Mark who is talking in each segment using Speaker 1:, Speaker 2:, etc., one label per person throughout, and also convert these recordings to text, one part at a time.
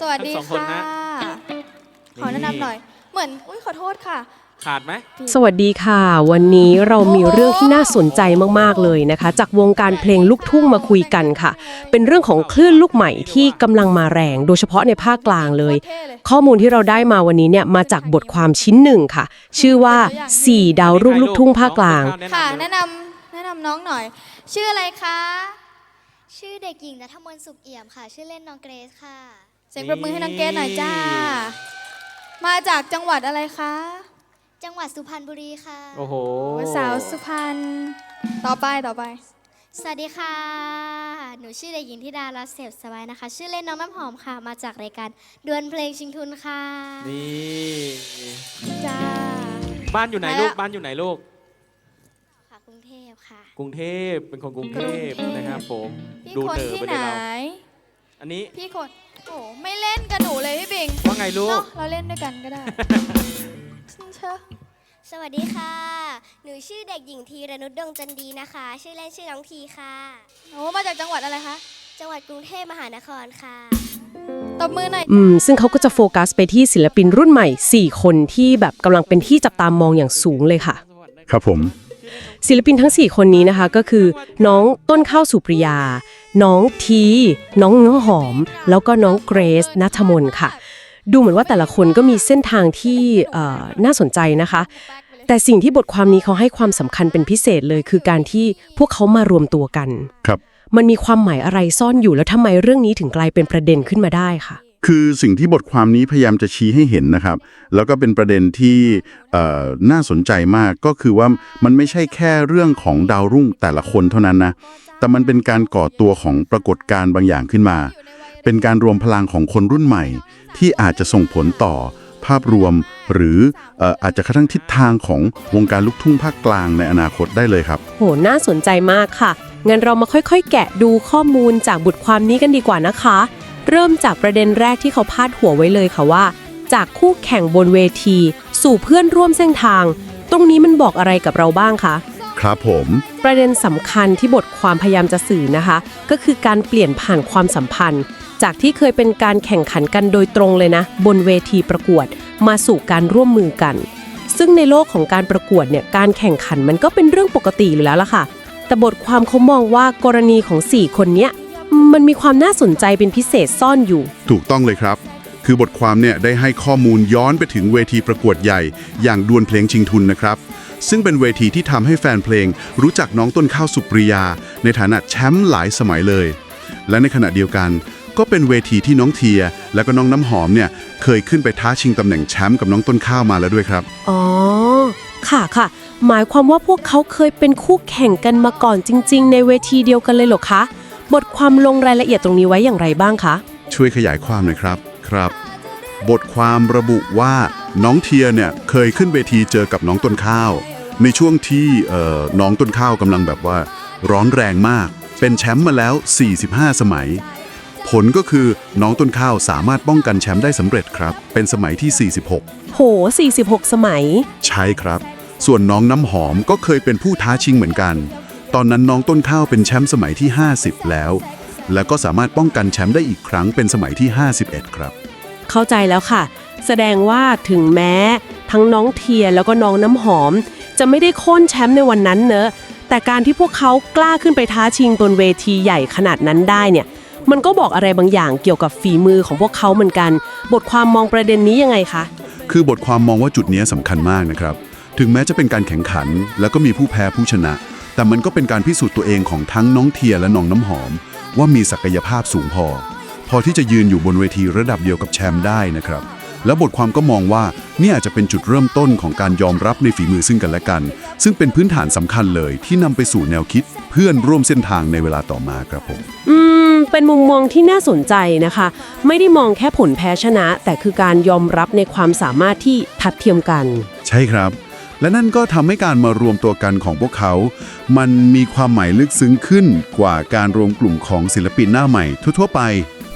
Speaker 1: สวัสดี
Speaker 2: ทั้งสองคน
Speaker 1: ค่ะ
Speaker 2: นะ
Speaker 1: ขอแนะนำหน่อย เหมือน อุ้ยขอโทษค่ะ
Speaker 2: ขาดไหม
Speaker 3: สวัสดีค่ะ วันนี้เรามีเรื่องที่น่าสนใจมากๆเลยนะคะ จากวงการเพลงลูกทุ่งมาคุยกันค่ะ เป็นเรื่องของคลื่นลูกใหม่ที่กำลังมาแรง โดยเฉพาะในภาคกลางเลย
Speaker 1: โคตรเท่เลย
Speaker 3: ข้อมูลที่เราได้มาวันนี้เนี่ยมาจากบทความชิ้นหนึ่งค่ะ ชื่อว่า 4 ดาวรุ่งลูกทุ่งภาคกลาง
Speaker 1: ค่ะ แนะนำแนะนำน้องหน่อย ชื่ออะไรคะ
Speaker 4: ชื่อเด็กหญิงนัทมนต์สุขเอี่ยมค่ะ ชื่อเล่นน้องเกรซค่ะ
Speaker 1: เสียงประมือให้น้องเกดหน่อยจ้า มาจากจังหวัดอะไรคะ
Speaker 4: จังหวัดสุพรรณบุรีค่ะ
Speaker 2: โอ้โห
Speaker 1: โอ้ยสาวสุพรรณ ต่อไปต่อไป
Speaker 4: สวัสดีค่ะ หนูชื่อเด็กหญิงธิดารัตน์เสพสบายนะคะ ชื่อเล่นน้องน้ำหอมค่ะ มาจากรายการดวลเพลงชิงทุนค่ะ
Speaker 2: นี่
Speaker 1: จ้า
Speaker 2: บ้านอยู่ไหน
Speaker 1: มาแล้ว
Speaker 2: ลูก บ้านอยู่ไหนลูก
Speaker 4: ค่ะกรุงเทพค่ะ
Speaker 2: กรุงเทพเป็นคนกรุงเทพนะครับผม
Speaker 1: พี่
Speaker 2: ดู
Speaker 1: คน
Speaker 2: เต๋อ
Speaker 1: ที่
Speaker 2: ไป
Speaker 1: ไหน
Speaker 2: เลยเรา อันนี้
Speaker 1: พี่คนโอ้ไม่เล่นกับหนูเลยพี่บิง
Speaker 2: ว่าไงลูก
Speaker 1: เนาะเราเล่นด้วยกันก็ได้เชอะ
Speaker 4: สวัสดีค่ะ หนูชื่อเด็กหญิงธีรนุชดวงจันดีนะคะ ชื่อเล่นชื่อน้องทีค่ะ
Speaker 1: โอ้มาจากจังหวัดอะไรคะ
Speaker 4: จังหวัดกรุงเทพมหานครค่ะ
Speaker 1: ตบมือหน่อย
Speaker 3: อืมซึ่งเขาก็จะโฟกัสไปที่ศิลปินรุ่นใหม่ 4 คนที่แบบกำลังเป็นที่จับตามองอย่างสูงเลยค่ะ
Speaker 5: ครับผม
Speaker 3: ศิลปินทั้ง 4 คนนี้นะคะก็คือน้องต้นข้าวสุปริยา น้องที น้องเนื้อหอม แล้วก็น้องเกรซนัทมนต์ค่ะ ดูเหมือนว่าแต่ละคนก็มีเส้นทางที่เอ่อน่าสนใจนะคะ แต่สิ่งที่บทความนี้เขาให้ความสำคัญเป็นพิเศษเลย คือการที่พวกเขามารวมตัวกัน
Speaker 5: ครับ
Speaker 3: มันมีความหมายอะไรซ่อนอยู่แล้วทำไมเรื่องนี้ถึงกลายเป็นประเด็นขึ้นมาได้ค่ะ
Speaker 5: คือสิ่งที่บทความนี้พยายามจะชี้ให้เห็นนะครับ แล้วก็เป็นประเด็นที่น่าสนใจมากก็คือว่ามันไม่ใช่แค่เรื่องของดาวรุ่งแต่ละคนเท่านั้นนะ แต่มันเป็นการก่อตัวของปรากฏการณ์บางอย่างขึ้นมา เป็นการรวมพลังของคนรุ่นใหม่ ที่อาจจะส่งผลต่อภาพรวม หรือเอ่ออาจจะกระทั่งทิศทางของวงการลูกทุ่งภาคกลางในอนาคตได้เลยครับ
Speaker 3: โห น่าสนใจมากค่ะงั้นเรามาค่อยๆ แกะดูข้อมูลจากบทความนี้กันดีกว่านะคะ เริ่มจากประเด็นแรกที่เขาพาดหัวไว้เลยค่ะว่า จากคู่แข่งบนเวที สู่เพื่อนร่วมเส้นทาง ตรงนี้มันบอกอะไรกับเราบ้างคะ
Speaker 5: ครับผม
Speaker 3: ประเด็นสำคัญที่บทความพยายามจะสื่อนะคะ ก็คือการเปลี่ยนผ่านความสัมพันธ์ จากที่เคยเป็นการแข่งขันกันโดยตรงเลยนะ บนเวทีประกวด มาสู่การร่วมมือกัน ซึ่งในโลกของการประกวดเนี่ยการแข่งขันมันก็เป็นเรื่องปกติอยู่แล้วล่ะค่ะ แต่บทความเขามองว่ากรณีของ 4 คนเนี้ย มันมีความน่าสนใจเป็นพิเศษซ่อนอยู่
Speaker 5: ถูกต้องเลยครับ คือบทความเนี่ยได้ให้ข้อมูลย้อนไปถึงเวทีประกวดใหญ่ อย่างดวลเพลงชิงทุนนะครับ ซึ่งเป็นเวทีที่ทำให้แฟนเพลง รู้จักน้องต้นข้าวสุปริยา ในฐานะแชมป์หลายสมัยเลย และในขณะเดียวกัน ก็เป็นเวทีที่น้องเทีย และก็น้องน้ำหอมเนี่ยเคยขึ้นไปท้าชิงตำแหน่งแชมป์กับน้องต้นข้าวมาแล้วด้วยครับ
Speaker 3: อ๋อ ค่ะค่ะ หมายความว่าพวกเขาเคยเป็นคู่แข่งกันมาก่อนจริง ๆ ในเวทีเดียวกันเลยเหรอคะ บทความลงรายละเอียดตรงนี้ไว้อย่างไรบ้างคะ
Speaker 5: ช่วยขยายความหน่อยครับครับ บทความระบุว่าน้องเทียเนี่ยเคยขึ้นเวทีเจอกับน้องต้นข้าว ในช่วงที่เอ่อน้องต้นข้าวกำลังแบบว่า ร้อนแรงมาก เป็นแชมป์มาแล้ว 45 สมัย ผลก็คือน้องต้นข้าวสามารถป้องกันแชมป์ได้สำเร็จครับ เป็นสมัยที่ 46
Speaker 3: โห 46 สมัย
Speaker 5: ใช่ครับ ส่วนน้องน้ำหอมก็เคยเป็นผู้ท้าชิงเหมือนกัน ตอนนั้นน้องต้นข้าวเป็นแชมป์สมัยที่ 50 แล้ว และก็สามารถป้องกันแชมป์ได้อีกครั้งเป็นสมัยที่ 51 ครับ
Speaker 3: เข้าใจแล้วค่ะ แสดงว่าถึงแม้ทั้งน้องเทียแล้วก็น้องน้ำหอม จะไม่ได้โค่นแชมป์ในวันนั้นเนอะ แต่การที่พวกเขากล้าขึ้นไปท้าชิงบนเวทีใหญ่ขนาดนั้นได้เนี่ย มันก็บอกอะไรบางอย่างเกี่ยวกับฝีมือของพวกเขาเหมือนกัน บทความมองประเด็นนี้ยังไงคะ
Speaker 5: คือบทความมองว่าจุดนี้สำคัญมากนะครับ ถึงแม้จะเป็นการแข่งขัน แล้วก็มีผู้แพ้ผู้ชนะ แต่มันก็เป็นการพิสูจน์ตัวเองของทั้งน้องเทียและน้องน้ำหอม ว่ามีศักยภาพสูงพอ พอที่จะยืนอยู่บนเวทีระดับเดียวกับแชมป์ได้นะครับ แล้วบทความก็มองว่านี่อาจจะเป็นจุดเริ่มต้นของการยอมรับในฝีมือซึ่งกันและกัน ซึ่งเป็นพื้นฐานสำคัญเลยที่นำไปสู่แนวคิด เพื่อนร่วมเส้นทางในเวลาต่อมาครับผม
Speaker 3: อืมเป็นมุมมองที่น่าสนใจนะคะ ไม่ได้มองแค่ผลแพ้ชนะ แต่คือการยอมรับในความสามารถที่ทัดเทียมกัน
Speaker 5: ใช่ครับ และนั่นก็ทำให้การมารวมตัวกันของพวกเขา มันมีความหมายลึกซึ้งขึ้นกว่าการรวมกลุ่มของศิลปินหน้าใหม่ทั่วๆไป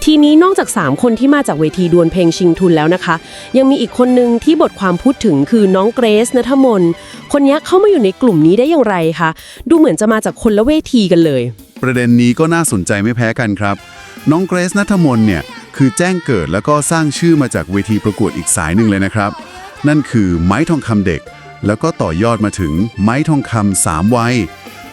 Speaker 3: ทีนี้นอกจาก 3 คนที่มาจากเวทีดวลเพลงชิงทุนแล้วนะคะ ยังมีอีกคนหนึ่งที่บทความพูดถึงคือน้องเกรซนัทมนต์คนนี้เข้ามาอยู่ในกลุ่มนี้ได้อย่างไรคะดูเหมือนจะมาจากคนละเวทีกันเลย
Speaker 5: ประเด็นนี้ก็น่าสนใจไม่แพ้กันครับ น้องเกรซนัทมนต์เนี่ยคือแจ้งเกิดแล้วก็สร้างชื่อมาจากเวทีประกวดอีกสายหนึ่งเลยนะครับ นั่นคือไม้ทองคำเด็ก แล้วก็ต่อยอดมาถึงไม้ทองคำสามวัย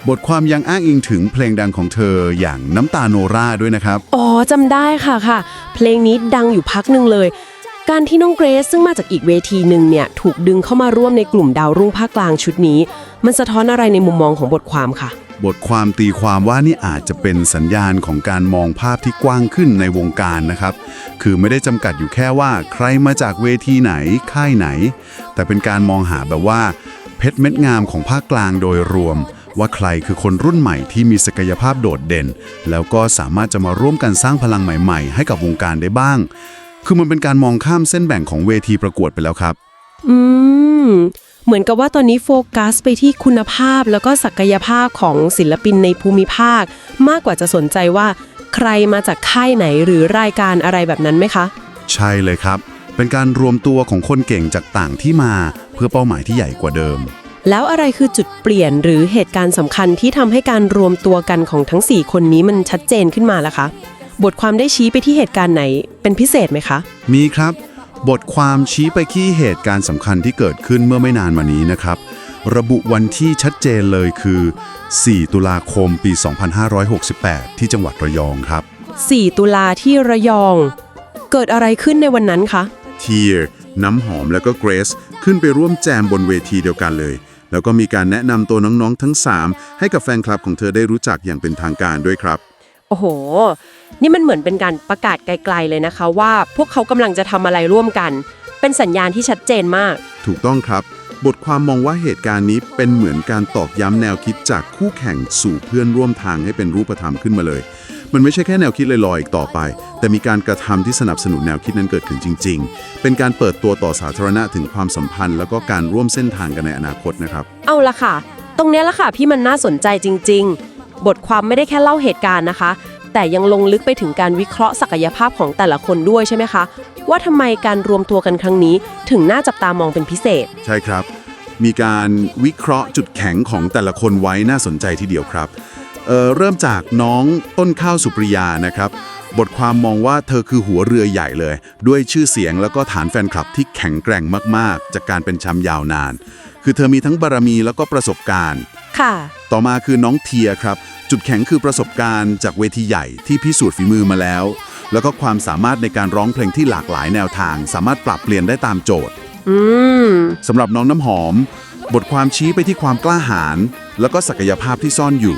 Speaker 5: บทความยังอ้างอิงถึงเพลงดังของเธออย่างน้ำตาโนราด้วยนะครับ
Speaker 3: อ๋อจำได้ค่ะค่ะ เพลงนี้ดังอยู่พักหนึ่งเลย การที่น้องเกรซซึ่งมาจากอีกเวทีหนึ่งเนี่ยถูกดึงเข้ามาร่วมในกลุ่มดาวรุ่งภาคกลางชุดนี้ มันสะท้อนอะไรในมุมมองของบทความค่ะ
Speaker 5: บทความตีความว่านี่อาจจะเป็นสัญญาณของการมองภาพที่กว้างขึ้นในวงการนะครับ คือไม่ได้จำกัดอยู่แค่ว่าใครมาจากเวทีไหน ค่ายไหน แต่เป็นการมองหาแบบว่า เพชรเม็ดงามของภาคกลางโดยรวม ว่าใครคือคนรุ่นใหม่ที่มีศักยภาพโดดเด่น แล้วก็สามารถจะมาร่วมกันสร้างพลังใหม่ ๆ ให้กับวงการได้บ้าง คือมันเป็นการมองข้ามเส้นแบ่งของเวทีประกวดไปแล้วครับ
Speaker 3: อืม เหมือนกับว่าตอนนี้โฟกัสไปที่คุณภาพแล้วก็ศักยภาพของศิลปินในภูมิภาค มากกว่าจะสนใจว่า ใครมาจากค่ายไหนหรือรายการอะไรแบบนั้นไหมคะ
Speaker 5: ใช่เลยครับ เป็นการรวมตัวของคนเก่งจากต่างที่มาเพื่อเป้าหมายที่ใหญ่กว่าเดิม
Speaker 3: แล้วอะไรคือจุดเปลี่ยนหรือเหตุการณ์สำคัญที่ทำให้การรวมตัวกันของทั้ง 4 คนนี้มันชัดเจนขึ้นมาล่ะคะ บทความได้ชี้ไปที่เหตุการณ์ไหนเป็นพิเศษไหมคะ
Speaker 5: มีครับ บทความชี้ไปที่เหตุการณ์สำคัญที่เกิดขึ้นเมื่อไม่นานมานี้นะครับ ระบุวันที่ชัดเจนเลยคือ 4 ตุลาคมปี 2568 ที่จังหวัดระยองครับ
Speaker 3: 4 ตุลาที่ระยอง เกิดอะไรขึ้นในวันนั้นคะ
Speaker 5: เทียน้ำหอมแล้วก็เกรซขึ้นไปร่วมแจมบนเวทีเดียวกันเลย แล้วก็มีการแนะนำตัวน้องๆทั้ง 3 ให้กับแฟนคลับของเธอได้รู้จักอย่างเป็นทางการด้วยครับ
Speaker 3: โอ้โห นี่มันเหมือนเป็นการประกาศไกล ๆ เลยนะคะ ว่าพวกเขากำลังจะทำอะไรร่วมกัน เป็นสัญญาณที่ชัดเจนมาก
Speaker 5: ถูกต้องครับ บทความมองว่าเหตุการณ์นี้เป็นเหมือนการตอกย้ำแนวคิดจากคู่แข่งสู่เพื่อนร่วมทางให้เป็นรูปธรรมขึ้นมาเลย มันไม่ใช่แค่แนวคิดลอยๆอีกต่อไป แต่มีการกระทำที่สนับสนุนแนวคิดนั้นเกิดขึ้นจริง ๆ เป็นการเปิดตัวต่อสาธารณะถึงความสัมพันธ์ แล้วก็การร่วมเส้นทางกันในอนาคตนะครับ
Speaker 3: เอาละค่ะ ตรงเนี้ยละค่ะพี่มันน่าสนใจจริง ๆ บทความไม่ได้แค่เล่าเหตุการณ์นะคะ แต่ยังลงลึกไปถึงการวิเคราะห์ศักยภาพของแต่ละคนด้วยใช่ไหมคะ ว่าทำไมการรวมตัวกันครั้งนี้ ถึงน่าจับตามองเป็นพิเศษ
Speaker 5: ใช่ครับ มีการวิเคราะห์จุดแข็งของแต่ละคนไว้น่าสนใจทีเดียวครับเอ่อเริ่มจากน้องต้นข้าวสุปริยานะครับ บทความมองว่าเธอคือหัวเรือใหญ่เลย ด้วยชื่อเสียงแล้วก็ฐานแฟนคลับที่แข็งแกร่งมากๆ จากการเป็นแชมป์ยาวนาน คือเธอมีทั้งบารมีแล้วก็ประสบการณ์
Speaker 3: ค่ะ
Speaker 5: ต่อมาคือน้องเทียครับ จุดแข็งคือประสบการณ์จากเวทีใหญ่ที่พิสูจน์ฝีมือมาแล้ว แล้วก็ความสามารถในการร้องเพลงที่หลากหลายแนวทาง สามารถปรับเปลี่ยนได้ตามโจทย์
Speaker 3: อืม
Speaker 5: สำหรับน้องน้ำหอม บทความชี้ไปที่ความกล้าหาญแล้วก็ศักยภาพที่ซ่อนอยู่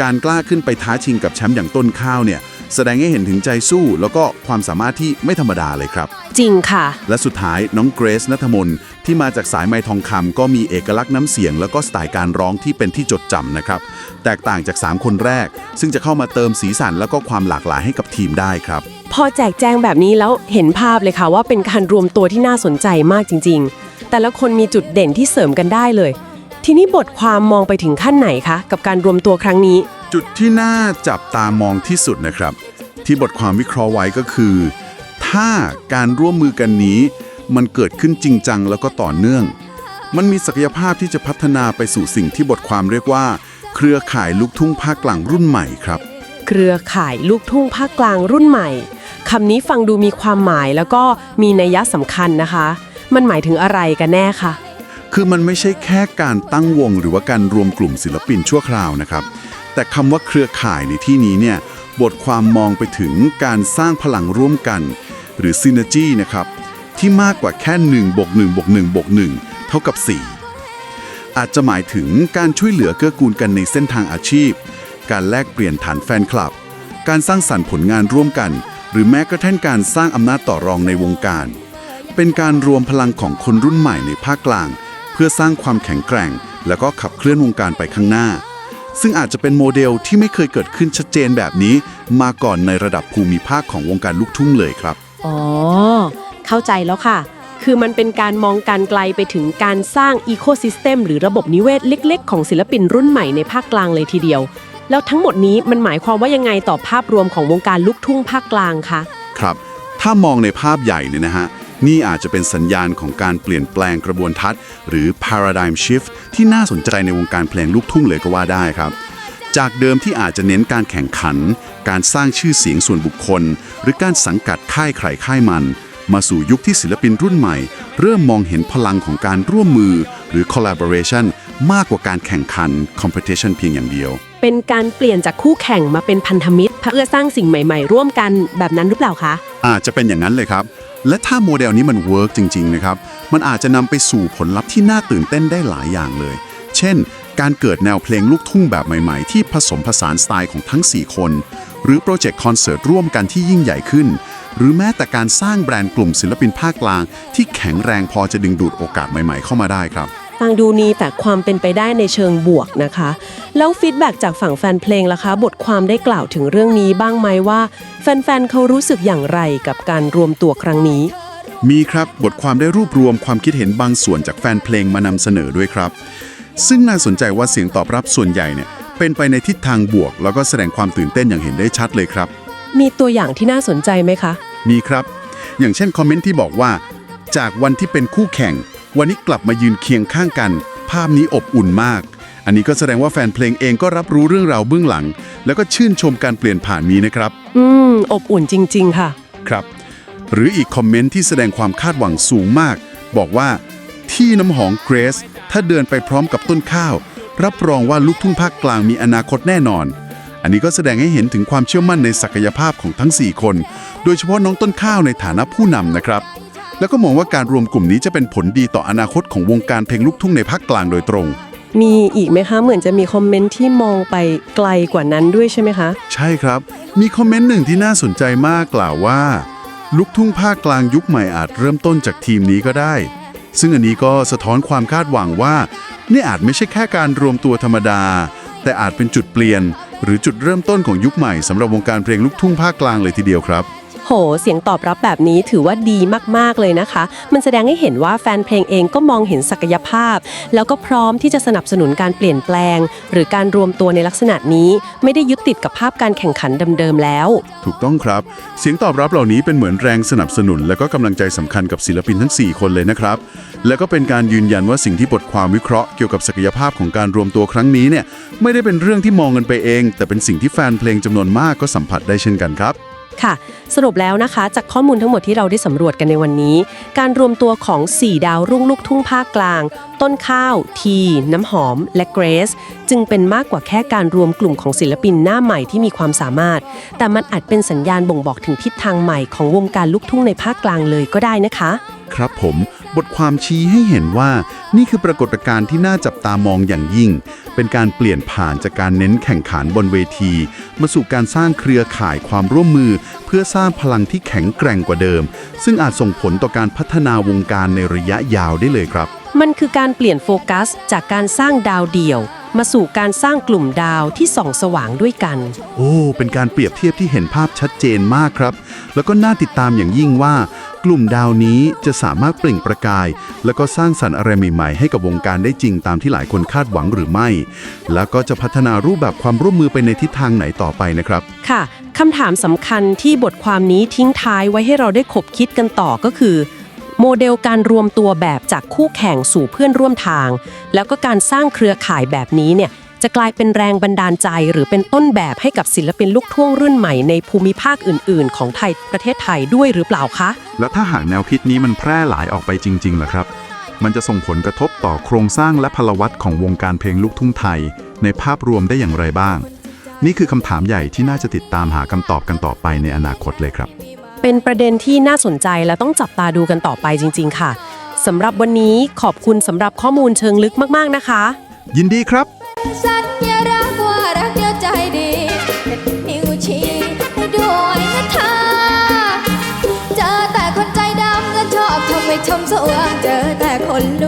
Speaker 5: การกล้าขึ้นไปท้าชิงกับแชมป์อย่างต้นข้าวเนี่ย แสดงให้เห็นถึงใจสู้ แล้วก็ความสามารถที่ไม่ธรรมดาเลยครับ
Speaker 3: จริงค่ะ
Speaker 5: และสุดท้ายน้องเกรซนัทมนที่มาจากสายไม้ทองคำก็มีเอกลักษณ์น้ำเสียง แล้วก็สไตล์การร้องที่เป็นที่จดจำนะครับ แตกต่างจาก 3 คนแรก ซึ่งจะเข้ามาเติมสีสันแล้วก็ความหลากหลายให้กับทีมได้ครับ
Speaker 3: พอแจกแจงแบบนี้แล้วเห็นภาพเลยค่ะว่าเป็นการรวมตัวที่น่าสนใจมากจริง ๆ แต่ละคนมีจุดเด่นที่เสริมกันได้เลย ทีนี้บทความมองไปถึงขั้นไหนคะกับการรวมตัวครั้งนี้
Speaker 5: จุดที่น่าจับตามองที่สุดนะครับ ที่บทความวิเคราะห์ไว้ก็คือ ถ้าการร่วมมือกันนี้มันเกิดขึ้นจริงจังแล้วก็ต่อเนื่อง มันมีศักยภาพที่จะพัฒนาไปสู่สิ่งที่บทความเรียกว่า เครือข่ายลูกทุ่งภาคกลางรุ่นใหม่ครับ
Speaker 3: เครือข่ายลูกทุ่งภาคกลางรุ่นใหม่คำนี้ฟังดูมีความหมายแล้วก็มีนัยยะสำคัญนะคะ มันหมายถึงอะไรกันแน่คะ
Speaker 5: คือมันไม่ใช่แค่การตั้งวงหรือว่าการรวมกลุ่มศิลปินชั่วคราวนะครับ แต่คำว่าเครือข่ายในที่นี้เนี่ยบทความมองไปถึงการสร้างพลังร่วมกัน หรือ synergy นะครับ ที่มากกว่าแค่1บวก1บวก1บวก1เท่ากับ 4 อาจจะหมายถึงการช่วยเหลือเกื้อกูลกันในเส้นทางอาชีพ การแลกเปลี่ยนฐานแฟนคลับ การสร้างสรรค์ผลงานร่วมกัน หรือแม้กระทั่งการสร้างอำนาจต่อรองในวงการ เป็นการรวมพลังของคนรุ่นใหม่ในภาคกลาง เพื่อสร้างความแข็งแกร่ง แล้วก็ขับเคลื่อนวงการไปข้างหน้า ซึ่งอาจจะเป็นโมเดลที่ไม่เคยเกิดขึ้นชัดเจนแบบนี้ มาก่อนในระดับภูมิภาคของวงการลูกทุ่งเลยครับ
Speaker 3: อ๋อ เข้าใจแล้วค่ะ คือมันเป็นการมองการไกลไปถึงการสร้างอีโคซิสเต็มหรือระบบนิเวศเล็ก ๆ ของศิลปินรุ่นใหม่ในภาคกลางเลยทีเดียว แล้วทั้งหมดนี้มันหมายความว่ายังไงต่อภาพรวมของวงการลูกทุ่งภาคกลางคะ
Speaker 5: ครับ ถ้ามองในภาพใหญ่เนี่ยนะฮะ นี่อาจจะเป็นสัญญาณของการเปลี่ยนแปลงกระบวนทัศน์ หรือ paradigm shift ที่น่าสนใจในวงการเพลงลูกทุ่งเลยก็ว่าได้ครับ จากเดิมที่อาจจะเน้นการแข่งขัน การสร้างชื่อเสียงส่วนบุคคล หรือการสังกัดค่ายใครค่ายมัน มาสู่ยุคที่ศิลปินรุ่นใหม่ เริ่มมองเห็นพลังของการร่วมมือ หรือ collaboration มากกว่าการแข่งขัน competition เพียงอย่างเดียว
Speaker 3: เป็นการเปลี่ยนจากคู่แข่งมาเป็นพันธมิตรเพื่อสร้างสิ่งใหม่ ๆ ร่วมกันแบบนั้นหรือเปล่าคะ
Speaker 5: อาจจะเป็นอย่างนั้นเลยครับ และถ้าโมเดลนี้มันเวิร์กจริง ๆ นะครับ มันอาจจะนำไปสู่ผลลัพธ์ที่น่าตื่นเต้นได้หลายอย่างเลย เช่น การเกิดแนวเพลงลูกทุ่งแบบใหม่ ๆ ที่ผสมผสานสไตล์ของทั้ง 4 คน หรือโปรเจกต์คอนเสิร์ตร่วมกันที่ยิ่งใหญ่ขึ้น หรือแม้แต่การสร้างแบรนด์กลุ่มศิลปินภาคกลาง ที่แข็งแรงพอจะดึงดูดโอกาสใหม่ ๆ เข้ามาได้ครับ
Speaker 3: ฟังดูนี้แต่ความเป็นไปได้ในเชิงบวกนะคะ แล้วฟีดแบ็กจากฝั่งแฟนเพลงล่ะคะ บทความได้กล่าวถึงเรื่องนี้บ้างไหมว่า แฟนๆเขารู้สึกอย่างไรกับการรวมตัวครั้งนี้
Speaker 5: มีครับบทความได้รวบรวมความคิดเห็นบางส่วนจากแฟนเพลงมานำเสนอด้วยครับ ซึ่งน่าสนใจว่าเสียงตอบรับส่วนใหญ่เนี่ยเป็นไปในทิศทางบวก แล้วก็แสดงความตื่นเต้นอย่างเห็นได้ชัดเลยครับ
Speaker 3: มีตัวอย่างที่น่าสนใจไหมคะ
Speaker 5: มีครับ อย่างเช่นคอมเมนต์ที่บอกว่า จากวันที่เป็นคู่แข่ง วันนี้กลับมายืนเคียงข้างกัน ภาพนี้อบอุ่นมาก อันนี้ก็แสดงว่าแฟนเพลงเองก็รับรู้เรื่องราวเบื้องหลัง แล้วก็ชื่นชมการเปลี่ยนผ่านนี้นะครับ
Speaker 3: อืม อบอุ่นจริง ๆ ค่ะ
Speaker 5: ครับ หรืออีกคอมเมนต์ที่แสดงความคาดหวังสูงมาก บอกว่า ที่น้ำหอมเกรสถ้าเดินไปพร้อมกับต้นข้าว รับรองว่าลูกทุ่งภาคกลางมีอนาคตแน่นอน อันนี้ก็แสดงให้เห็นถึงความเชื่อมั่นในศักยภาพของทั้ง 4 คน โดยเฉพาะน้องต้นข้าวในฐานะผู้นำนะครับ แล้วก็มองว่าการรวมกลุ่มนี้จะเป็นผลดีต่ออนาคตของวงการเพลงลูกทุ่งในภาคกลางโดยตรง
Speaker 3: มีอีกไหมคะ เหมือนจะมีคอมเมนต์ที่มองไปไกลกว่านั้นด้วยใช่ไหมคะ
Speaker 5: ใช่ครับ มีคอมเมนต์หนึ่งที่น่าสนใจมากกล่าวว่า ลูกทุ่งภาคกลางยุคใหม่อาจเริ่มต้นจากทีมนี้ก็ได้ ซึ่งอันนี้ก็สะท้อนความคาดหวังว่า นี่อาจไม่ใช่แค่การรวมตัวธรรมดา แต่อาจเป็นจุดเปลี่ยน หรือจุดเริ่มต้นของยุคใหม่สำหรับวงการเพลงลูกทุ่งภาคกลางเลยทีเดียวครับ
Speaker 3: โห เสียงตอบรับแบบนี้ถือว่าดีมากๆเลยนะคะ มันแสดงให้เห็นว่าแฟนเพลงเองก็มองเห็นศักยภาพ แล้วก็พร้อมที่จะสนับสนุนการเปลี่ยนแปลง หรือการรวมตัวในลักษณะนี้ ไม่ได้ยึดติดกับภาพการแข่งขันเดิมๆแล้ว
Speaker 5: ถูกต้องครับ เสียงตอบรับเหล่านี้เป็นเหมือนแรงสนับสนุน และก็กำลังใจสำคัญกับศิลปินทั้ง 4 คนเลยนะครับ แล้วก็เป็นการยืนยันว่าสิ่งที่บทความวิเคราะห์เกี่ยวกับศักยภาพของการรวมตัวครั้งนี้เนี่ยไม่ได้เป็นเรื่องที่มองกันไปเอง แต่เป็นสิ่งที่แฟนเพลงจำนวนมากก็สัมผัสได้เช่นกันครับ
Speaker 3: ค่ะ สรุปแล้วนะคะ จากข้อมูลทั้งหมดที่เราได้สำรวจกันในวันนี้ การรวมตัวของ 4 ดาวรุ่งลูกทุ่งภาคกลาง ต้นข้าว ที น้ำหอม และเกรซจึงเป็นมากกว่าแค่การรวมกลุ่มของศิลปินหน้าใหม่ที่มีความสามารถ แต่มันอาจเป็นสัญญาณบ่งบอกถึงทิศทางใหม่ของวงการลูกทุ่งในภาคกลางเลยก็ได้นะคะ
Speaker 5: ครับผม บทความชี้ให้เห็นว่านี่คือปรากฏการณ์ที่น่าจับตามองอย่างยิ่ง เป็นการเปลี่ยนผ่านจากการเน้นแข่งขันบนเวที มาสู่การสร้างเครือข่ายความร่วมมือ เพื่อสร้างพลังที่แข็งแกร่งกว่าเดิม ซึ่งอาจส่งผลต่อการพัฒนาวงการในระยะยาวได้เลยครับ
Speaker 3: มันคือการเปลี่ยนโฟกัส จากการสร้างดาวเดี่ยว มาสู่การสร้างกลุ่มดาวที่ส่องสว่างด้วยกัน
Speaker 5: โอ้ เป็นการเปรียบเทียบที่เห็นภาพชัดเจนมากครับ แล้วก็น่าติดตามอย่างยิ่งว่า กลุ่มดาวนี้จะสามารถเปล่งประกาย แล้วก็สร้างสรรค์อะไรใหม่ๆให้กับวงการได้จริงตามที่หลายคนคาดหวังหรือไม่ แล้วก็จะพัฒนารูปแบบความร่วมมือไปในทิศทางไหนต่อไปนะครับ
Speaker 3: ค่ะคำถามสำคัญที่บทความนี้ทิ้งท้ายไว้ให้เราได้ขบคิดกันต่อก็คือ โมเดลการรวมตัวแบบจากคู่แข่งสู่เพื่อนร่วมทาง แล้วก็การสร้างเครือข่ายแบบนี้เนี่ยจะกลายเป็นแรงบันดาลใจ หรือเป็นต้นแบบให้กับศิลปินลูกทุ่งรุ่นใหม่ในภูมิภาคอื่น ๆ ของไทยประเทศไทยด้วยหรือเปล่าคะ
Speaker 6: แล้วถ้าหากแนวคิดนี้มันแพร่หลายออกไปจริงๆล่ะครับ มันจะส่งผลกระทบต่อโครงสร้างและพลวัตของวงการเพลงลูกทุ่งไทย ในภาพรวมได้อย่างไรบ้าง นี่คือคำถามใหญ่ที่น่าจะติดตามหาคำตอบกันต่อไปในอนาคตเลยครับ
Speaker 3: เป็นประเด็นที่น่าสนใจและต้องจับตาดูกันต่อไปจริง ๆ ค่ะสำหรับวันนี้ขอบคุณสำหรับข้อมูลเชิงลึกมาก ๆ นะคะ
Speaker 5: ยินดีครับ
Speaker 1: สัญรักว่ารักเดียวใจดีเป็นนิ้วชี้ให้ด้วยนะเธอเจอแต่คนใจดำก็ชอบทำให้ชมสวงเจอแต่คนล